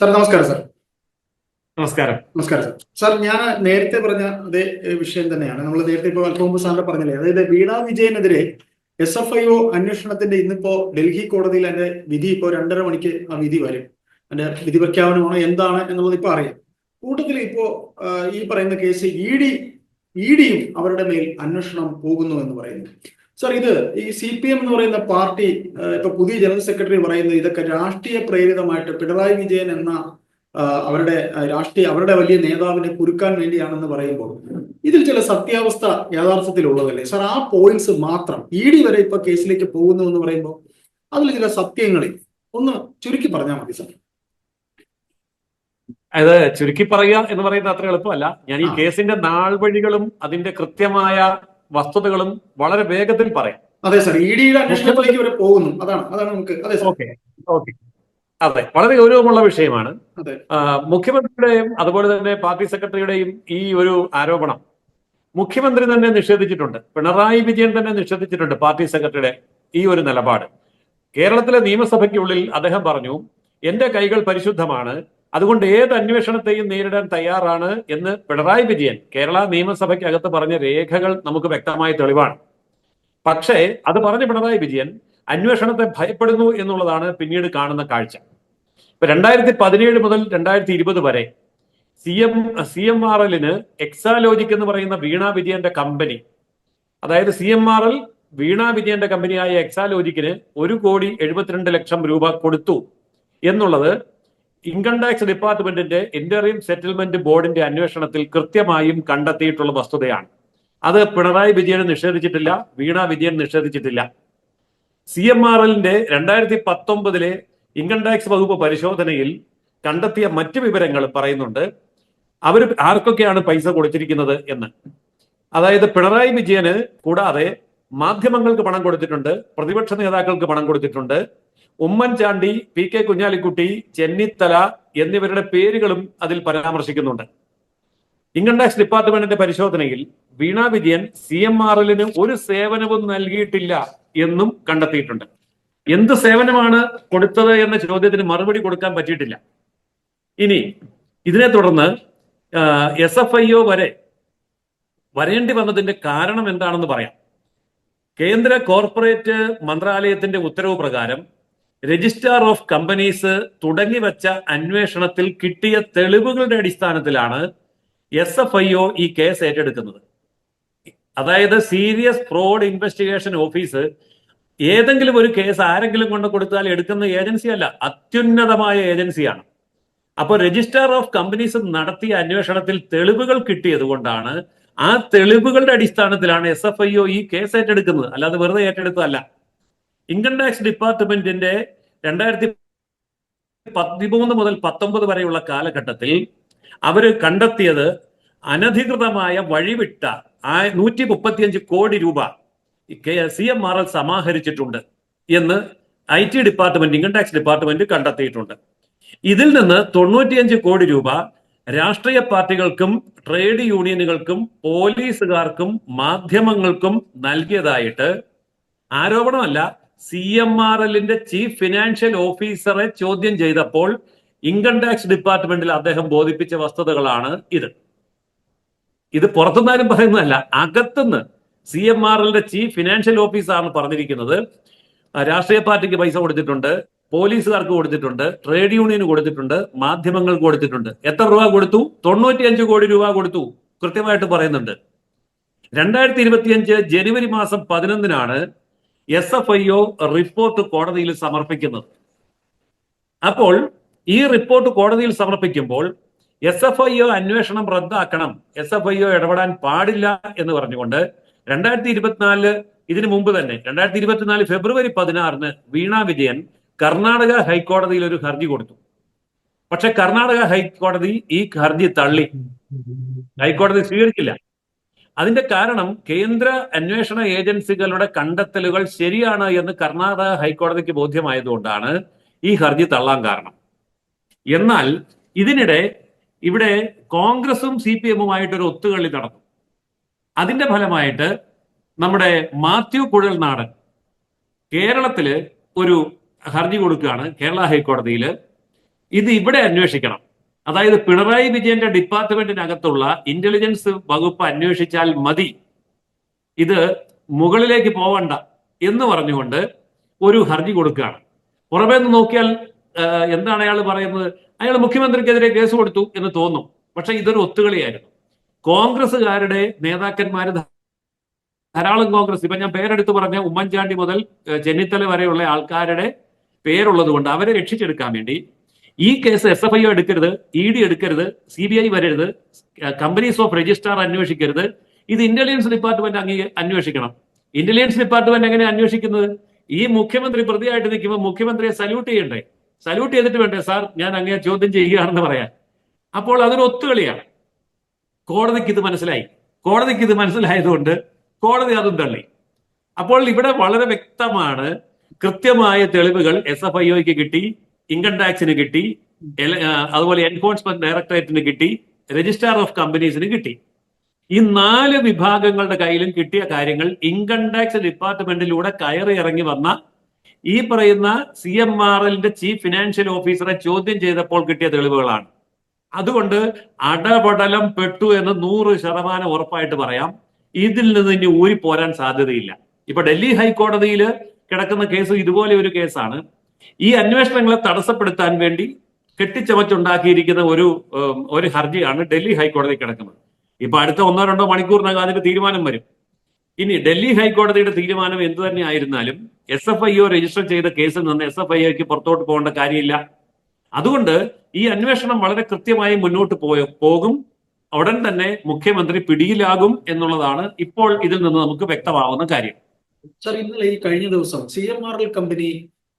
Sir നമസ്കാരം sir. നമസ്കാരം. നമസ്കാരം സാർ. സാർ ഞാൻ നേരത്തെ പറഞ്ഞ അതേ വിഷയം തന്നെയാണ്. നമ്മൾ നേരത്തെ ഇപ്പോൾ അല്പം മുമ്പ് സാറിന്റെ പറഞ്ഞില്ലേ? അതായത് വീണ വിജയനെതിരെ എസ് എഫ് ഐ ഒ അന്വേഷണത്തിന്റെ ഇന്നിപ്പോ ഡൽഹി കോടതിയിൽ അതിന്റെ വിധി ഇപ്പോ രണ്ടര മണിക്ക് ആ വിധി വരും. അതിന്റെ വിധി പ്രഖ്യാപനമാണോ എന്താണ് എന്നുള്ളത് ഇപ്പൊ അറിയാം. കൂട്ടത്തിൽ ഇപ്പോ ഈ പറയുന്ന കേസ് ഇ ഡി ഇ ഡിയും അവരുടെ മേൽ അന്വേഷണം പോകുന്നു എന്ന് പറയുന്നു. സാർ ഇത് ഈ സി പി എം എന്ന് പറയുന്ന പാർട്ടി ഇപ്പൊ പുതിയ ജനറൽ സെക്രട്ടറി പറയുന്നത് ഇതൊക്കെ രാഷ്ട്രീയ പ്രേരിതമായിട്ട് പിണറായി വിജയൻ എന്ന അവരുടെ രാഷ്ട്രീയ അവരുടെ വലിയ നേതാവിനെ കുരുക്കാൻ വേണ്ടിയാണെന്ന് പറയുമ്പോൾ ഇതിൽ ചില സത്യാവസ്ഥ യഥാർത്ഥത്തിലുള്ളതല്ലേ സാർ ആ പോയിന്റ്സ് മാത്രം ഇ ഡി വരെ ഇപ്പൊ കേസിലേക്ക് പോകുന്നു എന്ന് പറയുമ്പോൾ അതിൽ ചില സത്യങ്ങളിൽ ഒന്ന് ചുരുക്കി പറഞ്ഞാൽ മതി സാർ അത് ചുരുക്കി പറയുക എന്ന് പറയുന്നത് അത്ര എളുപ്പമല്ല. ഞാൻ ഈ കേസിന്റെ കേസിന്റെ നാൾവഴികളും അതിന്റെ കൃത്യമായ വസ്തുതകളും വളരെ വേഗത്തിൽ പറയാം. അതെ സർ ഇ ഡിയുടെ അന്വേഷണത്തിലേക്ക് വരെ പോകുന്നു. അതാണ് അതാണ് നമുക്ക് അതെ ഓക്കെ ഓക്കെ. അതെ വളരെ ഗൗരവമുള്ള വിഷയമാണ്. മുഖ്യമന്ത്രിയുടെയും അതുപോലെ തന്നെ പാർട്ടി സെക്രട്ടറിയുടെയും ഈ ഒരു ആരോപണം മുഖ്യമന്ത്രി തന്നെ നിഷേധിച്ചിട്ടുണ്ട്. പിണറായി വിജയൻ തന്നെ നിഷേധിച്ചിട്ടുണ്ട് പാർട്ടി സെക്രട്ടറിയുടെ ഈ ഒരു നിലപാട്. കേരളത്തിലെ നിയമസഭയ്ക്കുള്ളിൽ അദ്ദേഹം പറഞ്ഞു എന്റെ കൈകൾ പരിശുദ്ധമാണ്. അതുകൊണ്ട് ഏത് അന്വേഷണത്തെയും നേരിടാൻ തയ്യാറാണ് എന്ന് പിണറായി വിജയൻ കേരള നിയമസഭയ്ക്കകത്ത് പറഞ്ഞ രേഖകൾ നമുക്ക് വ്യക്തമായ തെളിവാണ്. പക്ഷേ അത് പറഞ്ഞ പിണറായി വിജയൻ അന്വേഷണത്തെ ഭയപ്പെടുന്നു എന്നുള്ളതാണ് പിന്നീട് കാണുന്ന കാഴ്ച. ഇപ്പൊ രണ്ടായിരത്തി പതിനേഴ് മുതൽ രണ്ടായിരത്തി ഇരുപത് വരെ C M C M R എല്ലിന് എക്സാലോജിക് എന്ന് പറയുന്ന വീണ വിജയന്റെ കമ്പനി അതായത് C M R L Veena വിജയന്റെ കമ്പനിയായ എക്സാലോജിക്കിന് ഒരു കോടി എഴുപത്തിരണ്ട് ലക്ഷം രൂപ കൊടുത്തു എന്നുള്ളത് ഇൻകം ടാക്സ് ഡിപ്പാർട്ട്മെന്റിന്റെ ഇന്റർവ്യൂ സെറ്റിൽമെന്റ് ബോർഡിന്റെ അന്വേഷണത്തിൽ കൃത്യമായും കണ്ടെത്തിയിട്ടുള്ള വസ്തുതയാണ്. അത് പിണറായി വിജയൻ നിഷേധിച്ചിട്ടില്ല വീണ വിജയൻ നിഷേധിച്ചിട്ടില്ല. സി എം ആർ എല്ലിന്റെ രണ്ടായിരത്തി പത്തൊമ്പതിലെ ഇൻകം ടാക്സ് വകുപ്പ് പരിശോധനയിൽ കണ്ടെത്തിയ മറ്റ് വിവരങ്ങൾ പറയുന്നുണ്ട് അവർ ആർക്കൊക്കെയാണ് പൈസ കൊടുത്തിരിക്കുന്നത് എന്ന്. അതായത് പിണറായി വിജയന് കൂടാതെ മാധ്യമങ്ങൾക്ക് പണം കൊടുത്തിട്ടുണ്ട് പ്രതിപക്ഷ നേതാക്കൾക്ക് പണം കൊടുത്തിട്ടുണ്ട് ഉമ്മൻചാണ്ടി പി കെ കുഞ്ഞാലിക്കുട്ടി ചെന്നിത്തല എന്നിവരുടെ പേരുകളും അതിൽ പരാമർശിക്കുന്നുണ്ട്. ഇൻകം ടാക്സ് ഡിപ്പാർട്ട്മെന്റിന്റെ പരിശോധനയിൽ Veena Vijayan C M R എല്ലിന് ഒരു സേവനവും നൽകിയിട്ടില്ല എന്നും കണ്ടെത്തിയിട്ടുണ്ട്. എന്ത് സേവനമാണ് കൊടുത്തത് എന്ന ചോദ്യത്തിന് മറുപടി കൊടുക്കാൻ പറ്റിയിട്ടില്ല. ഇനി ഇതിനെ തുടർന്ന് എസ് എഫ് ഐ ഒ വരെ വരേണ്ടി വന്നതിന്റെ കാരണം എന്താണെന്ന് പറയാം. കേന്ദ്ര കോർപ്പറേറ്റ് മന്ത്രാലയത്തിന്റെ ഉത്തരവ് പ്രകാരം രജിസ്ട്രാർ ഓഫ് കമ്പനീസ് തുടങ്ങി വച്ച അന്വേഷണത്തിൽ കിട്ടിയ തെളിവുകളുടെ അടിസ്ഥാനത്തിലാണ് എസ് എഫ് ഐ ഒ ഈ കേസ് ഏറ്റെടുക്കുന്നത്. അതായത് സീരിയസ് ഫ്രോഡ് ഇൻവെസ്റ്റിഗേഷൻ ഓഫീസ് ഏതെങ്കിലും ഒരു കേസ് ആരെങ്കിലും കൊണ്ട് കൊടുത്താൽ എടുക്കുന്ന ഏജൻസി അല്ല അത്യുന്നതമായ ഏജൻസിയാണ്. അപ്പോൾ രജിസ്ട്രാർ ഓഫ് കമ്പനീസ് നടത്തിയ അന്വേഷണത്തിൽ തെളിവുകൾ കിട്ടിയത് കൊണ്ടാണ് ആ തെളിവുകളുടെ അടിസ്ഥാനത്തിലാണ് എസ് എഫ് ഐ ഒ ഈ കേസ് ഏറ്റെടുക്കുന്നത്. അല്ലാതെ വെറുതെ ഏറ്റെടുത്തതല്ല. ഇൻകം ടാക്സ് ഡിപ്പാർട്ട്മെന്റിന്റെ രണ്ടായിരത്തി പതിമൂന്ന് മുതൽ പത്തൊമ്പത് വരെയുള്ള കാലഘട്ടത്തിൽ അവർ കണ്ടെത്തിയത് അനധികൃതമായ വഴിവിട്ട നൂറ്റി മുപ്പത്തിയഞ്ച് കോടി രൂപ സി എം ആർ എൽ സമാഹരിച്ചിട്ടുണ്ട് എന്ന് I T department income tax department കണ്ടെത്തിയിട്ടുണ്ട്. ഇതിൽ നിന്ന് തൊണ്ണൂറ്റിയഞ്ച് കോടി രൂപ രാഷ്ട്രീയ പാർട്ടികൾക്കും ട്രേഡ് യൂണിയനുകൾക്കും പോലീസുകാർക്കും മാധ്യമങ്ങൾക്കും നൽകിയതായിട്ട് ആരോപണമല്ല സി എം ആർ എല്ലിന്റെ ചീഫ് ഫിനാൻഷ്യൽ ഓഫീസറെ ചോദ്യം ചെയ്തപ്പോൾ ഇൻകം ടാക്സ് ഡിപ്പാർട്ട്മെന്റിൽ അദ്ദേഹം ബോധിപ്പിച്ച വസ്തുതകളാണ് ഇത്. ഇത് പുറത്തുനിന്നാരും പറയുന്നതല്ല അകത്തുനിന്ന് സി എം ആർ എല്ലിന്റെ ചീഫ് ഫിനാൻഷ്യൽ ഓഫീസറാണ് പറഞ്ഞിരിക്കുന്നത്. രാഷ്ട്രീയ പാർട്ടിക്ക് പൈസ കൊടുത്തിട്ടുണ്ട് പോലീസുകാർക്ക് കൊടുത്തിട്ടുണ്ട് ട്രേഡ് യൂണിയന് കൊടുത്തിട്ടുണ്ട് മാധ്യമങ്ങൾക്ക് കൊടുത്തിട്ടുണ്ട്. എത്ര രൂപ കൊടുത്തു? തൊണ്ണൂറ്റിയഞ്ച് കോടി രൂപ കൊടുത്തു കൃത്യമായിട്ട് പറയുന്നുണ്ട്. രണ്ടായിരത്തി ഇരുപത്തിയഞ്ച് ജനുവരി മാസം പതിനൊന്നിനാണ് S F I O report കോടതിയിൽ സമർപ്പിക്കുന്നത്. അപ്പോൾ ഈ റിപ്പോർട്ട് കോടതിയിൽ സമർപ്പിക്കുമ്പോൾ എസ് എഫ് ഐ ഒ അന്വേഷണം റദ്ദാക്കണം എസ് എഫ് ഐ ഒ ഇടപെടാൻ പാടില്ല എന്ന് പറഞ്ഞുകൊണ്ട് രണ്ടായിരത്തി ഇരുപത്തിനാലിൽ ഇതിനു മുമ്പ് തന്നെ രണ്ടായിരത്തി ഇരുപത്തിനാല് ഫെബ്രുവരി പതിനാറിന് വീണ വിജയൻ കർണാടക ഹൈക്കോടതിയിൽ ഒരു ഹർജി കൊടുത്തു. പക്ഷെ കർണാടക ഹൈക്കോടതി ഈ ഹർജി തള്ളി. ഹൈക്കോടതി സ്വീകരിച്ചില്ല അതിന്റെ കാരണം കേന്ദ്ര അന്വേഷണ ഏജൻസികളുടെ കണ്ടെത്തലുകൾ ശരിയാണ് എന്ന് കർണാടക ഹൈക്കോടതിക്ക് ബോധ്യമായതുകൊണ്ടാണ് ഈ ഹർജി തള്ളാൻ കാരണം. എന്നാൽ ഇതിനിടെ ഇവിടെ കോൺഗ്രസും സി പി എമ്മുമായിട്ടൊരു ഒത്തുകളി നടന്നു. അതിന്റെ ഫലമായിട്ട് നമ്മുടെ മാത്യു കുഴൽനാടൻ കേരളത്തിൽ ഒരു ഹർജി കൊടുക്കുകയാണ് കേരള ഹൈക്കോടതിയിൽ ഇത് ഇവിടെ അന്വേഷിക്കണം. അതായത് പിണറായി വിജയന്റെ ഡിപ്പാർട്ട്മെന്റിനകത്തുള്ള ഇന്റലിജൻസ് വകുപ്പ് അന്വേഷിച്ചാൽ മതി. ഇത് മുകളിലേക്ക് പോവണ്ട എന്ന് പറഞ്ഞുകൊണ്ട് ഒരു ഹർജി കൊടുക്കുകയാണ്. പുറമേ നിന്ന് നോക്കിയാൽ എന്താണ് അയാൾ പറയുന്നത്? അയാൾ മുഖ്യമന്ത്രിക്കെതിരെ കേസ് കൊടുത്തു എന്ന് തോന്നും. പക്ഷെ ഇതൊരു ഒത്തുകളിയായിരുന്നു. കോൺഗ്രസ്സുകാരുടെ നേതാക്കന്മാര് ധാരാളം കോൺഗ്രസ് ഇപ്പൊ ഞാൻ പേരെടുത്ത് പറഞ്ഞ ഉമ്മൻചാണ്ടി മുതൽ ചെന്നിത്തല വരെയുള്ള ആൾക്കാരുടെ പേരുള്ളത് കൊണ്ട് അവരെ രക്ഷിച്ചെടുക്കാൻ വേണ്ടി ഈ കേസ് എസ് എഫ് ഐ എടുക്കരുത് ഇ ഡി എടുക്കരുത് സി ബി ഐ വരരുത് കമ്പനീസ് ഓഫ് രജിസ്ട്രാർ അന്വേഷിക്കരുത്. ഇത് ഇന്റലിജൻസ് ഡിപ്പാർട്ട്മെന്റ് അംഗീ അന്വേഷിക്കണം. ഇന്റലിജൻസ് ഡിപ്പാർട്ട്മെന്റ് എങ്ങനെ അന്വേഷിക്കുന്നത്? ഈ മുഖ്യമന്ത്രി പ്രതിയായിട്ട് നിൽക്കുമ്പോൾ മുഖ്യമന്ത്രിയെ സല്യൂട്ട് ചെയ്യണ്ടേ? സല്യൂട്ട് ചെയ്തിട്ട് വേണ്ടേ? സാർ ഞാൻ അങ്ങേ ചോദ്യം ചെയ്യുകയാണെന്ന് പറയാൻ. അപ്പോൾ അതൊരു ഒത്തുകളിയാണ്. കോടതിക്ക് ഇത് മനസ്സിലായി. കോടതിക്ക് ഇത് മനസ്സിലായതുകൊണ്ട് കോടതി അതും തള്ളി. അപ്പോൾ ഇവിടെ വളരെ വ്യക്തമാണ് കൃത്യമായ തെളിവുകൾ എസ് എഫ് ഐ ഒക്ക് കിട്ടി. ഇൻകം ടാക്സിന് കിട്ടി അതുപോലെ എൻഫോഴ്സ്മെന്റ് ഡയറക്ടറേറ്റിന് കിട്ടി രജിസ്ട്രാർ ഓഫ് കമ്പനീസിന് കിട്ടി. ഈ നാല് വിഭാഗങ്ങളുടെ കയ്യിലും കിട്ടിയ കാര്യങ്ങൾ ഇൻകം ടാക്സ് ഡിപ്പാർട്ട്മെന്റിലൂടെ കയറി ഇറങ്ങി വന്ന ഈ പറയുന്ന സി എം ആർ എല്ലിന്റെ ചീഫ് ഫിനാൻഷ്യൽ ഓഫീസറെ ചോദ്യം ചെയ്തപ്പോൾ കിട്ടിയ തെളിവുകളാണ്. അതുകൊണ്ട് അടപടലം പെട്ടു എന്ന് നൂറ് ശതമാനം ഉറപ്പായിട്ട് പറയാം. ഇതിൽ നിന്ന് ഇനി ഊരി പോരാൻ സാധ്യതയില്ല. ഇപ്പൊ ഡൽഹി ഹൈക്കോടതിയിൽ കിടക്കുന്ന കേസ് ഇതുപോലെ ഒരു കേസാണ്. ഈ അന്വേഷണങ്ങളെ തടസ്സപ്പെടുത്താൻ വേണ്ടി കെട്ടിച്ചമച്ചുണ്ടാക്കിയിരിക്കുന്ന ഒരു ഒരു ഹർജിയാണ് ഡൽഹി ഹൈക്കോടതി കിടക്കുന്നത്. ഇപ്പൊ അടുത്ത ഒന്നോ രണ്ടോ മണിക്കൂറിനകം അതിന്റെ തീരുമാനം വരും. ഇനി ഡൽഹി ഹൈക്കോടതിയുടെ തീരുമാനം എന്തു തന്നെ ആയിരുന്നാലും S F I O register ചെയ്ത കേസിൽ നിന്ന് എസ് എഫ് ഐ ഒക്ക് പുറത്തോട്ട് പോകേണ്ട കാര്യമില്ല. അതുകൊണ്ട് ഈ അന്വേഷണം വളരെ കൃത്യമായി മുന്നോട്ട് പോയ പോകും. ഉടൻ തന്നെ മുഖ്യമന്ത്രി പിടിയിലാകും എന്നുള്ളതാണ് ഇപ്പോൾ ഇതിൽ നിന്ന് നമുക്ക് വ്യക്തമാവുന്ന കാര്യം. സർ ഇന്നലെ ഈ കഴിഞ്ഞ ദിവസം C M R L company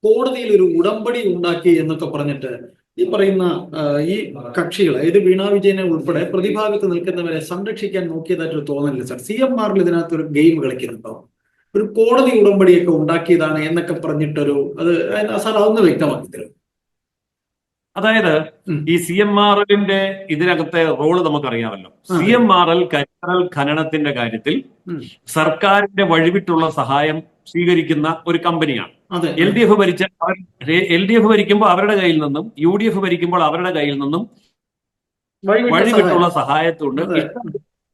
കോടതിയിൽ ഒരു ഉടമ്പടി ഉണ്ടാക്കി എന്നൊക്കെ പറഞ്ഞിട്ട് ഈ പറയുന്ന ഈ കക്ഷികൾ അതായത് വീണാ വിജയനെ ഉൾപ്പെടെ പ്രതിഭാഗത്ത് നിൽക്കുന്നവരെ സംരക്ഷിക്കാൻ നോക്കിയതായിട്ടൊരു തോന്നലില്ല സാർ സി എം ആറിൽ ഇതിനകത്ത് ഒരു ഗെയിം കളിക്കുന്നുണ്ടോ? ഒരു കോടതി ഉടമ്പടിയൊക്കെ ഉണ്ടാക്കിയതാണ് എന്നൊക്കെ പറഞ്ഞിട്ടൊരു അത് സാർ അതൊന്ന് വ്യക്തമാക്കി തരും അതായത് ഈ സി എം ആർ എല്ലിന്റെ ഇതിനകത്തെ റോൾ നമുക്കറിയാമല്ലോ. സി എം ആർ എൽ കരിക്കറൽ ഖനനത്തിന്റെ കാര്യത്തിൽ സർക്കാരിന്റെ വഴിവിട്ടുള്ള സഹായം സ്വീകരിക്കുന്ന ഒരു കമ്പനിയാണ്. എൽ ഡി എഫ് ഭരിച്ച എൽ ഡി എഫ് ഭരിക്കുമ്പോൾ അവരുടെ കയ്യിൽ നിന്നും യു ഡി എഫ് ഭരിക്കുമ്പോൾ അവരുടെ കയ്യിൽ നിന്നും വഴിവിട്ടുള്ള സഹായത്തോണ്ട്.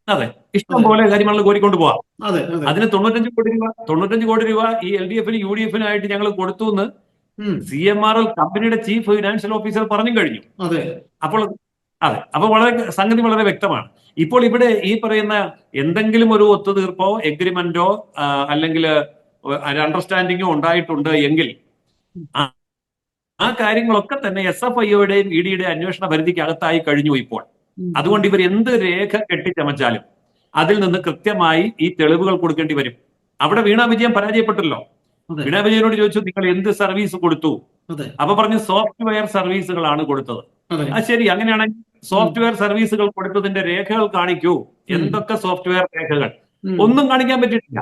അതെ. ഇഷ്ടം- പോലെ കരിമണൽ കോരിക്കൊണ്ട് പോവാം. അതെ അതെ. അതിന് തൊണ്ണൂറ്റഞ്ച് കോടി രൂപ തൊണ്ണൂറ്റഞ്ച് കോടി രൂപ ഈ എൽ ഡി എഫിന് യു ഡി എഫിനായിട്ട് ഞങ്ങൾ കൊടുത്തു എന്ന്. സി എം ആർ എൽ കമ്പനിയുടെ ചീഫ് ഫിനാൻഷ്യൽ ഓഫീസർ പറഞ്ഞു കഴിഞ്ഞു. അതെ. അപ്പോൾ അതെ. അപ്പൊ വളരെ സംഗതി വളരെ വ്യക്തമാണ്. ഇപ്പോൾ ഇവിടെ ഈ പറയുന്ന എന്തെങ്കിലും ഒരു ഒത്തുതീർപ്പോ എഗ്രിമെന്റോ അല്ലെങ്കിൽ അണ്ടർസ്റ്റാൻഡിങ്ങോ ഉണ്ടായിട്ടുണ്ട് എങ്കിൽ ആ- കാര്യങ്ങളൊക്കെ തന്നെ എസ് എഫ് ഐയുടെയും ഇ ഡിയുടെയും അന്വേഷണ പരിധിക്ക് അകത്തായി കഴിഞ്ഞു ഇപ്പോൾ. അതുകൊണ്ട് ഇവർ എന്ത് രേഖ കെട്ടിച്ചമച്ചാലും അതിൽ നിന്ന് കൃത്യമായി ഈ തെളിവുകൾ കൊടുക്കേണ്ടി വരും. അവിടെ വീണ വിജയം പരാജയപ്പെട്ടല്ലോ. വീണ വിജയനോട് ചോദിച്ചു നിങ്ങൾ എന്ത് സർവീസ് കൊടുത്തു? അപ്പൊ പറഞ്ഞു സോഫ്റ്റ്വെയർ സർവീസുകളാണ് കൊടുത്തത്. അതെ. ആ ശരി അങ്ങനെയാണെങ്കിൽ സോഫ്റ്റ്വെയർ സർവീസുകൾ കൊടുത്തതിന്റെ രേഖകൾ കാണിക്കൂ. എന്തൊക്കെ സോഫ്റ്റ്വെയർ രേഖകൾ? ഒന്നും കാണിക്കാൻ പറ്റിയിട്ടില്ല.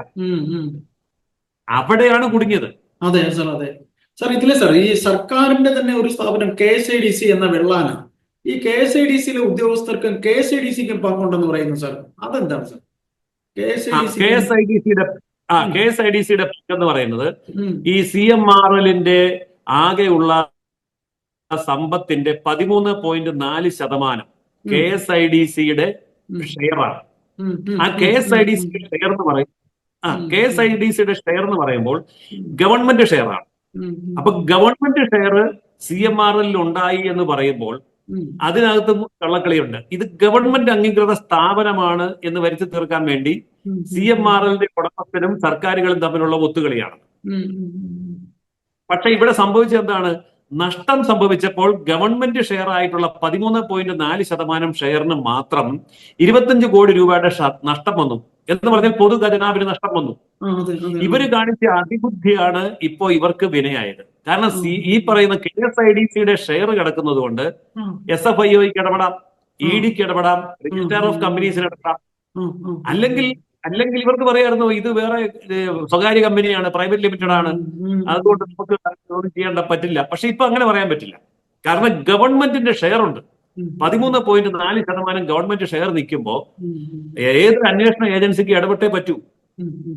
അവിടെയാണ് കുടുങ്ങിയത്. അതെ സാർ അതെ. സാർ ഇതിലെ സാർ ഈ സർക്കാരിന്റെ തന്നെ ഒരു സ്ഥാപനം K S I D C എന്ന വെള്ളാന. ഈ കെ എസ് ഐ ഡി സിയിലെ ഉദ്യോഗസ്ഥർക്കും കെ എസ് ഐ ഡി സിക്കും പങ്കുണ്ടെന്ന് പറയുന്നു സർ. അതെന്താണ് sir? K S I D C K S I D സിയുടെ ആ. കെ എസ് ഐ ഡി സിയുടെ എന്ന് പറയുന്നത് ഈ സി എം ആർ എല്ലിന്റെ ആകെയുള്ള സമ്പത്തിന്റെ പതിമൂന്ന് പോയിന്റ് നാല് ശതമാനം കെ എസ് ഐ ഡി സിയുടെ ഷെയറാണ്. ആ കെ എസ് ഐ ഡി സിയുടെ ഷെയർ എന്ന് പറയും ആ. കെ എസ് ഐ ഡി സിയുടെ ഷെയർ എന്ന് പറയുമ്പോൾ ഗവൺമെന്റ് ഷെയറാണ്. ആണ് അപ്പൊ government share C M R എല്ലിൽ ഉണ്ടായി എന്ന് പറയുമ്പോൾ അതിനകത്ത് കള്ളക്കളിയുണ്ട്. ഇത് ഗവൺമെന്റ് അംഗീകൃത സ്ഥാപനമാണ് എന്ന് വരുത്തി തീർക്കാൻ വേണ്ടി സി എം ആർ എല്ലിന്റെ ഉടമസ്ഥനും സർക്കാരുകളും തമ്മിലുള്ള ഒത്തുകളിയാണ്. പക്ഷെ ഇവിടെ സംഭവിച്ചത് എന്താണ്? നഷ്ടം സംഭവിച്ചപ്പോൾ ഗവൺമെന്റ് ഷെയർ ആയിട്ടുള്ള പതിമൂന്ന് പോയിന്റ് നാല് ശതമാനം ഷെയറിന് മാത്രം ഇരുപത്തിയഞ്ച് കോടി രൂപയുടെ നഷ്ടം വന്നു. എന്ന് പറഞ്ഞാൽ പൊതു ഖജനാവിന് നഷ്ടം വന്നു. ഇവർ കാണിച്ച അതിബുദ്ധിയാണ് ഇപ്പോ ഇവർക്ക് വിനയായത്. കാരണം ഈ പറയുന്ന കെ എസ് ഐ ഡി സിയുടെ ഷെയർ കിടക്കുന്നത് കൊണ്ട് എസ് എഫ് ഐ ഒക്ക് ഇടപെടാം ഇ ഡിക്ക് ഇടപെടാം രജിസ്ട്രാർ ഓഫ് കമ്പനീസിന് ഇടപെടാം. അല്ലെങ്കിൽ അല്ലെങ്കിൽ ഇവർക്ക് പറയായിരുന്നു ഇത് വേറെ സ്വകാര്യ കമ്പനിയാണ് പ്രൈവറ്റ് ലിമിറ്റഡ് ആണ് അതുകൊണ്ട് നമുക്ക് ചെയ്യേണ്ട പറ്റില്ല. പക്ഷെ ഇപ്പൊ അങ്ങനെ പറയാൻ പറ്റില്ല. കാരണം ഗവൺമെന്റിന്റെ ഷെയർ ഉണ്ട് പതിമൂന്ന് പോയിന്റ് നാല് ശതമാനം ഗവൺമെന്റ് ഷെയർ നിൽക്കുമ്പോൾ ഏത് അന്വേഷണ ഏജൻസിക്ക് ഇടപെട്ടേ പറ്റൂ.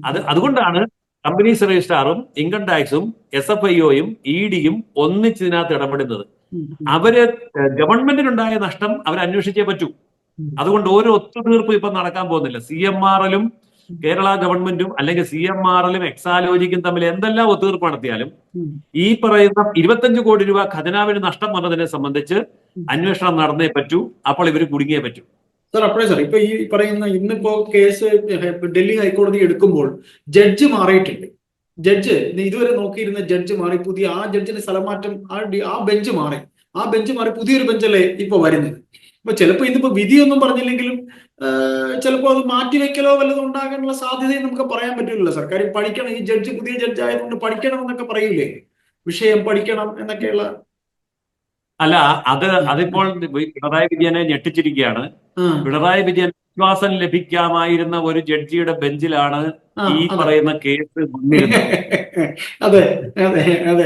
അത് അതുകൊണ്ടാണ് കമ്പനീസ് രജിസ്ട്രാറും ഇൻകം ടാക്സും എസ് എഫ് ഐ ഒയും ഇ ഡിയും ഒന്നിച്ചതിനകത്ത് ഇടപെടുന്നത്. അവർ ഗവൺമെന്റിനുണ്ടായ നഷ്ടം അവർ അന്വേഷിച്ചേ പറ്റൂ അതുകൊണ്ട് ഓരോ ഒത്തുതീർപ്പും ഇപ്പൊ നടക്കാൻ പോകുന്നില്ല. സി എം ആർ എല്ലും കേരള ഗവൺമെന്റും അല്ലെങ്കിൽ സി എം ആർ എല്ലും എക്സാലോജിക്കും തമ്മിൽ എന്തെല്ലാം ഒത്തുതീർപ്പ് നടത്തിയാലും ഈ പറയുന്ന ഇരുപത്തഞ്ച് കോടി രൂപ ഖജനാവിന് നഷ്ടം വന്നതിനെ സംബന്ധിച്ച് അന്വേഷണം നടന്നേ പറ്റൂ. അപ്പോൾ ഇവർ കുടുങ്ങിയേ പറ്റൂ. സർ അപ്പോഴേ സാർ ഇപ്പൊ ഈ പറയുന്ന ഇന്നിപ്പോ കേസ് ഡൽഹി ഹൈക്കോടതി എടുക്കുമ്പോൾ ജഡ്ജ് മാറിയിട്ടുണ്ട് ജഡ്ജ് ഇതുവരെ നോക്കിയിരുന്ന ജഡ്ജ് മാറി പുതിയ ആ ജഡ്ജിന് സ്ഥലമാറ്റം ആ ഡി- ആ ബെഞ്ച് മാറി. ആ ബെഞ്ച് മാറി പുതിയൊരു ബെഞ്ചല്ലേ ഇപ്പൊ വരുന്നത്? അപ്പൊ ചിലപ്പോ ഇന്നിപ്പോ വിധിയൊന്നും പറഞ്ഞില്ലെങ്കിലും ചിലപ്പോ അത് മാറ്റിവെക്കലോ വല്ലതും ഉണ്ടാകാനുള്ള സാധ്യതയും നമുക്ക് പറയാൻ പറ്റില്ലല്ലോ സർക്കാർ പഠിക്കണം ഈ ജഡ്ജ് പുതിയ ജഡ്ജ് ആയതുകൊണ്ട് പഠിക്കണം എന്നൊക്കെ പറയില്ലേ വിഷയം പഠിക്കണം എന്നൊക്കെയുള്ള അല്ല അത് അതിപ്പോൾ പിണറായി വിജയനെ ഞെട്ടിച്ചിരിക്കുകയാണ്. പിണറായി വിജയൻ വിശ്വാസം ലഭിക്കാമായിരുന്ന ഒരു ജഡ്ജിയുടെ ബെഞ്ചിലാണ് ഈ പറയുന്ന കേസ് അതെ അതെ അതെ.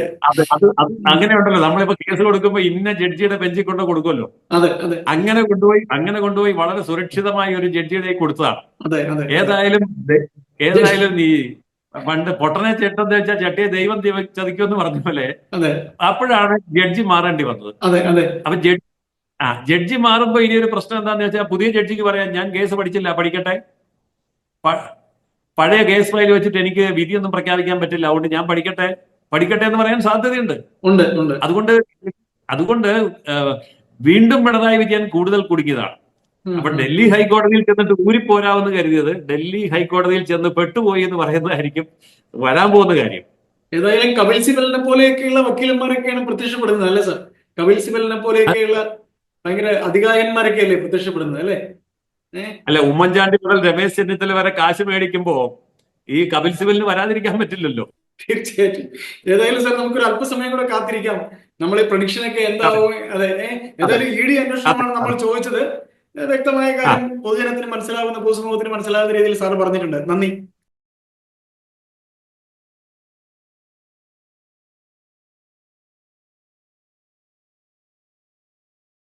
അങ്ങനെ ഉണ്ടല്ലോ നമ്മളിപ്പോ കേസ് കൊടുക്കുമ്പോ ഇന്ന ജഡ്ജിയുടെ ബെഞ്ചിൽ കൊണ്ട് കൊടുക്കുമല്ലോ. അതെ അതെ. അങ്ങനെ കൊണ്ടുപോയി അങ്ങനെ കൊണ്ടുപോയി വളരെ സുരക്ഷിതമായ ഒരു ജഡ്ജിയുടെ കൊടുത്തതാണ്. ഏതായാലും ഏതായാലും നീ പണ്ട് പൊട്ടനെ ചേട്ടെന്ന് വെച്ചാൽ ചട്ടിയെ ദൈവം ചതിക്കുമെന്ന് പറഞ്ഞ പോലെ അപ്പോഴാണ് ജഡ്ജി മാറേണ്ടി വന്നത്. അപ്പൊ ജഡ്ജി ആ ജഡ്ജി മാറുമ്പോ ഇനി ഒരു പ്രശ്നം എന്താന്ന് വെച്ചാൽ പുതിയ ജഡ്ജിക്ക് പറയാം ഞാൻ കേസ് പഠിച്ചില്ല പഠിക്കട്ടെ. പഴയ കേസ് ഫയൽ വെച്ചിട്ട് എനിക്ക് വിധിയൊന്നും പ്രഖ്യാപിക്കാൻ പറ്റില്ല അതുകൊണ്ട് ഞാൻ പഠിക്കട്ടെ. പഠിക്കട്ടെ എന്ന് പറയാൻ സാധ്യതയുണ്ട്. ഉണ്ട് ഉണ്ട്. അതുകൊണ്ട് അതുകൊണ്ട് വീണ്ടും പിണറായി വിജയൻ കൂടുതൽ കുടുങ്ങിയതാണ്. അപ്പൊ ഡൽഹി ഹൈക്കോടതിയിൽ ചെന്നിട്ട് ഊരിപ്പോരാമെന്ന് കരുതിയത് ഡൽഹി ഹൈക്കോടതിയിൽ ചെന്ന് പെട്ടുപോയി എന്ന് പറയുന്നതായിരിക്കും വരാൻ പോകുന്ന കാര്യം. ഏതായാലും കപിൽ സിബലിനെ പോലെയൊക്കെയുള്ള വക്കീലന്മാരൊക്കെയാണ് പ്രത്യക്ഷപ്പെടുന്നത് അല്ലേ സാർ? കപിൽ സിബലിനെ പോലെയൊക്കെയുള്ള ഭയങ്കര അധികായന്മാരൊക്കെ അല്ലേ പ്രത്യക്ഷപ്പെടുന്നത് അല്ലേ? അല്ലെ ഉമ്മൻചാണ്ടി മുതൽ രമേശ് ചെന്നിത്തല വരെ കാശ് മേടിക്കുമ്പോ ഈ കപിൽ സിബലിന് വരാതിരിക്കാൻ പറ്റില്ലല്ലോ. തീർച്ചയായിട്ടും. ഏതായാലും സാർ നമുക്കൊരു അല്പസമയം കൂടെ കാത്തിരിക്കാം. നമ്മൾ ഈ പ്രഡിക്ഷൻ ഒക്കെ എന്താവും അതെ ഏതായാലും ഇ ഡി അന്വേഷണമാണ് നമ്മൾ ചോദിച്ചത്. വ്യക്തമായ കാര്യം പൊതുജനത്തിന് മനസ്സിലാവുന്ന പൊതുസമൂഹത്തിന് മനസ്സിലാവുന്ന രീതിയിൽ സാർ പറഞ്ഞിട്ടുണ്ട്. നന്ദി.